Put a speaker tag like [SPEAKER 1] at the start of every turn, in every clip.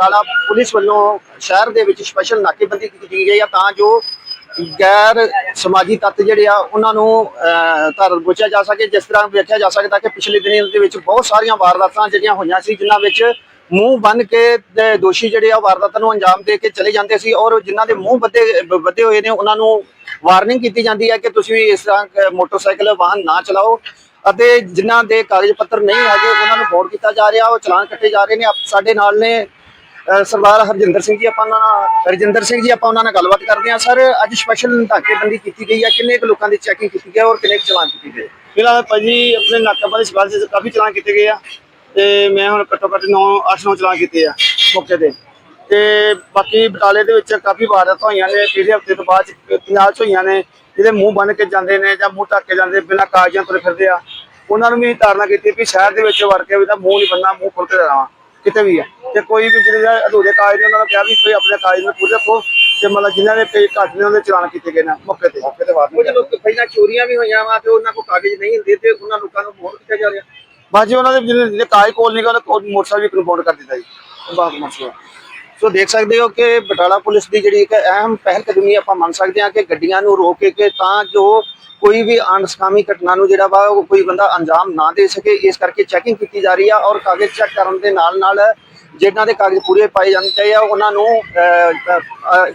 [SPEAKER 1] Batala police ਵੱਲੋਂ ਸ਼ਹਿਰ ਦੇ ਵਿੱਚ ਸਪੈਸ਼ਲ ਨਾਕੇਬੰਦੀ ਕੀਤੀ ਗਈ ਹੈ ਤਾਂ ਜੋ ਗੈਰ ਸਮਾਜੀ ਤੱਤ ਜਿਹੜੇ ਆ, ਉਹਨਾਂ ਨੂੰ ਧਰ ਬੁੱਝਿਆ ਜਾ ਸਕੇ। ਜਿਸ ਤਰ੍ਹਾਂ ਵੇਖਿਆ ਜਾ ਸਕਦਾ ਕਿ ਪਿਛਲੇ ਦਿਨਾਂ ਦੇ ਵਿੱਚ ਬਹੁਤ ਸਾਰੀਆਂ ਵਾਰਦਾਤਾਂ ਜਿਹੜੀਆਂ ਹੋਈਆਂ ਸੀ, ਜਿਨ੍ਹਾਂ ਵਿੱਚ ਮੂੰਹ ਬੰਨ ਕੇ ਦੋਸ਼ੀ ਜਿਹੜੇ ਆ, ਵਾਰਦਾਤਾਂ ਨੂੰ ਅੰਜਾਮ ਦੇ ਕੇ ਚਲੇ ਜਾਂਦੇ ਸੀ ਔਰ ਜਿਨ੍ਹਾਂ ਦੇ ਮੂੰਹ ਬੱਦੇ ਬੱਦੇ ਹੋਏ ਨੇ, ਉਹਨਾਂ ਨੂੰ ਵਾਰਨਿੰਗ ਕੀਤੀ ਜਾਂਦੀ ਹੈ ਕਿ ਤੁਸੀਂ ਇਸ ਤਰ੍ਹਾਂ ਮੋਟਰਸਾਈਕਲ, ਵਾਹਨ ਨਾ ਚਲਾਓ ਅਤੇ ਜਿਨ੍ਹਾਂ ਦੇ ਕਾਗਜ਼ ਪੱਤਰ ਨਹੀਂ ਹੈਗੇ, ਉਹਨਾਂ ਨੂੰ ਬੋਰਡ ਕੀਤਾ ਜਾ ਰਿਹਾ, ਉਹ ਚਲਾਨ ਕੱਟੇ ਜਾ ਰਹੇ ਨੇ। ਸਾਡੇ ਨਾਲ ਨੇ ਸਰਦਾਰ ਹਰਜਿੰਦਰ ਸਿੰਘ ਜੀ, ਆਪਾਂ ਉਹਨਾਂ ਨਾਲ ਹਰਜਿੰਦਰ ਸਿੰਘ ਜੀ, ਆਪਾਂ ਉਹਨਾਂ ਨਾਲ ਗੱਲਬਾਤ ਕਰਦੇ ਹਾਂ। ਸਰ, ਅੱਜ ਸਪੈਸ਼ਲ ਨਾਕੇਬੰਦੀ ਕੀਤੀ ਗਈ ਹੈ। ਕਿੰਨੇ ਕੁ ਲੋਕਾਂ ਦੀ ਚੈਕਿੰਗ ਕੀਤੀ ਗਈ ਔਰ ਕਿੰਨੇ ਕੁ ਚਲਾਨ ਕੀਤੇ ਗਏ?
[SPEAKER 2] ਫਿਲਹਾਲ ਭਾਜੀ, ਆਪਣੇ ਨਾਕਾਬੰਦੀ ਸਵਾਲ ਚ ਕਾਫੀ ਚਲਾਨ ਕੀਤੇ ਗਏ ਆ। ਤੇ ਮੈਂ ਹੁਣ ਘੱਟੋ ਘੱਟ 9 8 9 ਚਲਾਨ ਕੀਤੇ ਆ ਮੌਕੇ ਤੇ। ਤੇ ਬਾਕੀ ਬਟਾਲੇ ਦੇ ਵਿੱਚ ਕਾਫੀ ਵਾਰਦਾਤਾਂ ਹੋਈਆਂ ਨੇ। ਪਿਛਲੇ ਹਫ਼ਤੇ ਤੋਂ ਬਾਅਦ ਚ ਪੰਜਾਬ ਚ ਹੋਈਆਂ ਨੇ, ਜਿਹੜੇ ਮੂੰਹ ਬੰਨ ਕੇ ਜਾਂਦੇ ਨੇ ਜਾਂ ਮੂੰਹ ਢੱਕ ਕੇ ਜਾਂਦੇ, ਬਿਨਾਂ ਕਾਗਜ਼ਾਂ ਤੁਰੇ ਫਿਰਦੇ ਆ। ਉਹਨਾਂ ਨੂੰ ਵੀ ਧਾਰਨਾ ਕੀਤੀ ਵੀ ਸ਼ਹਿਰ ਦੇ ਵਿੱਚ ਵੜ ਕੇ ਵੀ ਤਾਂ ਮੂੰਹ ਨਹੀਂ ਬੰਨਾ ਮੂੰਹ ਖੁੱਲ ਕੇ ਜਾਣਾ ਤੇ ਵੀ ਆ। ਤੇ ਕੋਈ ਵੀ ਜਿਹੜੇ ਅਧੂਰੇ ਕਾਗਜ਼ ਨੇ ਉਹਨਾਂ ਨੂੰ ਕਿਹਾ ਵੀ ਕੋਈ ਆਪਣੇ ਕਾਗਜ਼ ਨੂੰ ਪੂਰੇ ਰੱਖੋ ਤੇ ਮਤਲਬ ਜਿਨ੍ਹਾਂ ਦੇ ਪੇਜ ਘੱਟ ਨੇ ਉਹਦੇ ਚਲਾਨ ਕੀਤੇ ਗਏ ਨੇ ਮੌਕੇ ਤੇ। ਮੌਕੇ ਤੇ
[SPEAKER 1] ਕੁਝ ਲੋਕ ਪਹਿਲਾਂ ਚੋਰੀਆਂ ਵੀ ਹੋਈਆਂ ਵਾ ਤੇ ਉਹਨਾਂ ਕੋਲ ਕਾਗਜ਼ ਨਹੀਂ ਹੁੰਦੇ ਤੇ ਉਹਨਾਂ ਲੋਕਾਂ ਨੂੰ ਬੋਰਡ ਕੀਤਾ ਜਾ ਰਿਹਾ।
[SPEAKER 2] ਬਾਜੀ ਉਹਨਾਂ ਦੇ ਜਿਹੜੇ ਕਾਗਜ਼ ਕੋਲ ਨਹੀਂ ਗਾ ਉਹ ਮੋਟਰਸਾਈਕਲ ਵੀ ਕੰਪਾਊਂਡ ਕਰ ਦਿੱਤਾ ਜੀ। ਬਾਤ ਮਸਲਾ
[SPEAKER 1] ਸੋ ਦੇਖ ਸਕਦੇ ਹੋ ਕਿ ਬਟਾਲਾ ਪੁਲਿਸ ਦੀ ਜਿਹੜੀ ਇੱਕ ਅਹਿਮ ਪਹਿਲ ਕਦਮੀ ਆਪਾਂ ਮੰਨ ਸਕਦੇ ਹਾਂ ਕਿ ਗੱਡੀਆਂ ਨੂੰ ਰੋਕ ਕੇ ਤਾਂ ਜੋ ਕੋਈ ਵੀ ਅਣਸਕਾਮੀ ਘਟਨਾ ਨੂੰ ਜਿਹੜਾ ਵਾ ਕੋਈ ਬੰਦਾ ਅੰਜਾਮ ਨਾ ਦੇ ਸਕੇ, ਇਸ ਕਰਕੇ ਚੈਕਿੰਗ ਕੀਤੀ ਜਾ ਰਹੀ ਆ ਔਰ ਕਾਗਜ਼ ਚੈੱਕ ਕਰਨ ਦੇ ਨਾਲ ਨਾਲ ਜਿਨ੍ਹਾਂ ਦੇ ਕਾਗਜ਼ ਪੂਰੇ ਪਾਏ ਜਾਂਦੇ ਆ, ਉਹਨਾਂ ਨੂੰ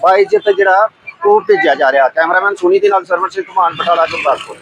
[SPEAKER 1] ਬਾਈਜਤ ਜਿਹੜਾ ਉਹ ਭੇਜਿਆ ਜਾ ਰਿਹਾ। ਕੈਮਰਾਮੈਨ ਸੁਨੀ ਦੇ ਨਾਲ ਸਰਵਰ ਸਿੰਘ ਧਮਾਨ ਬਟਾਲਾ, ਗੁਰਦਾਸਪੁਰ।